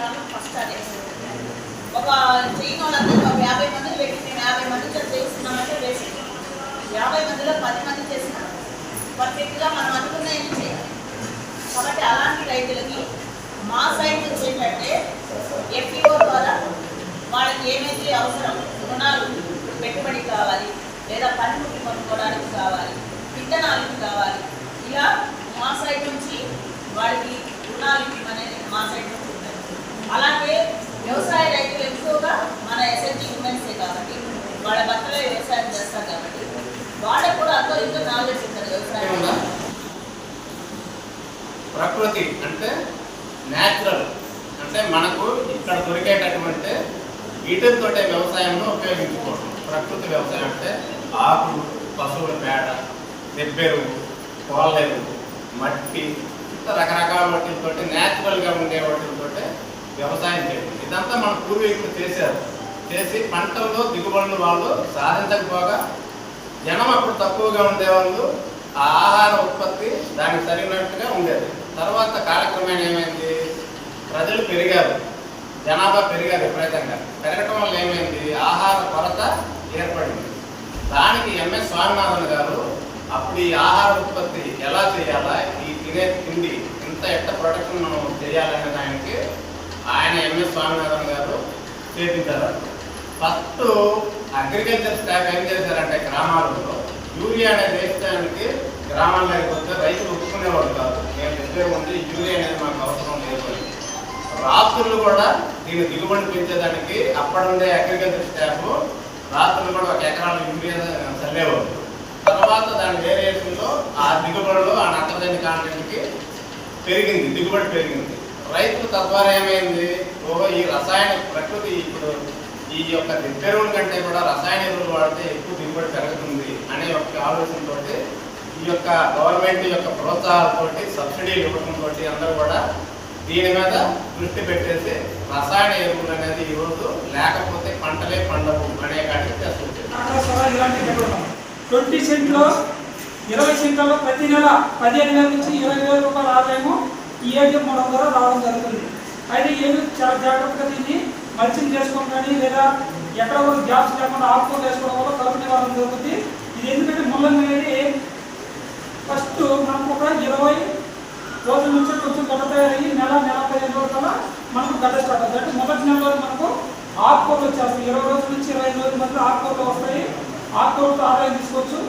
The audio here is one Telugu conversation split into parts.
విధానం ఫస్ట్ అదే. ఒక చేయని వాళ్ళందరూ ఒక యాభై మందిని పెట్టి మేము యాభై మందితో చేస్తున్నామంటే వేసి యాభై మందిలో పది మంది చేసినాం పర్ఫెక్ట్గా మనం అనుకున్న ఏం చేయాలి. కాబట్టి అలాంటి రైతులకి మా సైడ్ నుంచి ఏంటంటే ఎఫ్ఈఓ ద్వారా వాళ్ళకి ఏమైతే అవసరం రుణాలు పెట్టుబడి కావాలి లేదా పనిముట్లు కొనుక్కోవడానికి కావాలి విత్తనాలకు కావాలి ఇలా మా సైడ్ నుంచి వాళ్ళకి రుణాలు ఇవ్వమనేది మా సైడ్ నుంచి ఉంటుంది అలాగే వ్యవసాయ రైతులు చాలా మన ఉమెన్సే కాబట్టి వాళ్ళ భర్తలే వ్యవసాయం చేస్తారు కాబట్టి వాళ్ళకు కూడా అంత ఇంకా నాలెడ్జ్ ఉంటుంది వ్యవసాయం ప్రకృతి అంటే న్యాచురల్ అంటే మనకు ఇక్కడ దొరికేటటువంటి వీటితో వ్యవసాయంలో ఉపయోగించుకోవడం ప్రకృతి వ్యవసాయం అంటే ఆకులు పశువుల పేడ దెబ్బెరువు కోళ్ళెరువు మట్టి రకరకాల వాటితో న్యాచురల్గా ఉండే వాటితో వ్యవసాయం చేయడం ఇదంతా మన పూర్వీకులు చేశారు. చేసి పంటల్లో దిగుబడులు వాళ్ళు సాధించకపోగా జనం అప్పుడు తక్కువగా ఉండేవాళ్ళు ఆ ఆహార ఉత్పత్తి దానికి సరిగినట్టుగా ఉండేది. తర్వాత కాలక్రమేణ ఏమైంది? ప్రజలు పెరిగారు. జనాభా పెరిగారు విపరీతంగా. పెరగటం వల్ల ఏమైంది? ఆహార కొరత ఏర్పడింది. దానికి ఎంఎస్ స్వామినాథన్ గారు అప్పుడు ఈ ఆహార ఉత్పత్తి ఎలా చేయాలా? ఈ తినే తిండి ఇంత ఎట్ట ప్రొడక్షన్ మనం చేయాలనే దానికి ఆయన ఎంఎస్ స్వామినాథన్ గారు చేపించారు. ఫస్ట్ అగ్రికల్చర్ స్టాఫ్ ఏం చేశారంటే గ్రామాలలో యూరియా అనేది వేయడానికి గ్రామాల్లో లేకపోతే రైతులు ఒప్పుకునేవాడు కాదు. నేను ఇప్పుడే ఉంది యూరియా అనేది మాకు అవసరం లేదు రాత్రులు కూడా దీన్ని దిగుబడి పెంచేదానికి అప్పుడుండే అగ్రికల్చర్ స్టాఫ్ రాత్రులు కూడా ఒక ఎకరాలు యూరియా చల్లేవారు తర్వాత దాని వేరియేషన్లో ఆ దిగుబడిలో ఆ నత్రజని కాంటెంట్కి పెరిగింది దిగుబడి పెరిగింది. రైతులు తద్వారా ఏమైంది? ఓహో ఈ రసాయన ప్రకృతి ఈ యొక్క ఎరువుల కంటే కూడా రసాయన ఎరువులు వాడితే ఎక్కువ దిగుబడి పెరుగుతుంది అనే ఒక ఆలోచనతో ఈ యొక్క గవర్నమెంట్ యొక్క ప్రోత్సాహాలతోటి సబ్సిడీలు ఇవ్వడంతో అందరూ కూడా దీని మీద దృష్టి పెట్టేసి రసాయన ఎరువులు అనేది ఈరోజు లేకపోతే పంటలే పండవు అనే కాడికి ట్వంటీ సెంట్లో ఇరవై సెంట్లలో ప్రతి నెల పదిహేను వేల నుంచి ఇరవై వేల రూపాయలు ఆదాయము ఈ ఏటీఎం మూలం ద్వారా రావడం జరుగుతుంది. అయితే ఏమి చాలా జాగ్రత్తగా మల్చింగ్ చేసుకోవడం కానీ లేదా ఎక్కడ కూడా గ్యాప్స్ లేకుండా ఆకుకూరలు వేసుకోవడం వల్ల కలుపు నివారణ జరుగుతుంది. ఇది ఎందుకంటే ముల్లంగి అనేది ఫస్ట్ మనకు ఒక ఇరవై రోజుల నుంచి కొంచెం గడ్డ తయారయ్యి నెల నెల పదిహేను రోజుల మనకు గడ్డ స్టార్ట్ అవుతుంది. అంటే మొదటి నెలలో మనకు ఆకుకూరలు వచ్చేస్తాయి. ఇరవై రోజుల నుంచి ఇరవై ఐదు రోజుల మధ్య ఆకుకూరలు వస్తాయి. ఆకుకూరలతో ఆదాయం తీసుకోవచ్చు.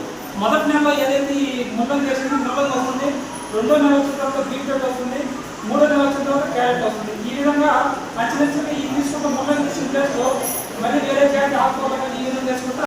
మొదటి నెలలో ఏదైతే ఈ ముల్లం చేసింది ముల్లంగి వస్తుంది. రెండో నెల వచ్చిన తర్వాత బీట్రూట్ వస్తుంది. మూడో నెల వచ్చిన తర్వాత క్యారెట్ వస్తుంది. ఈ విధంగా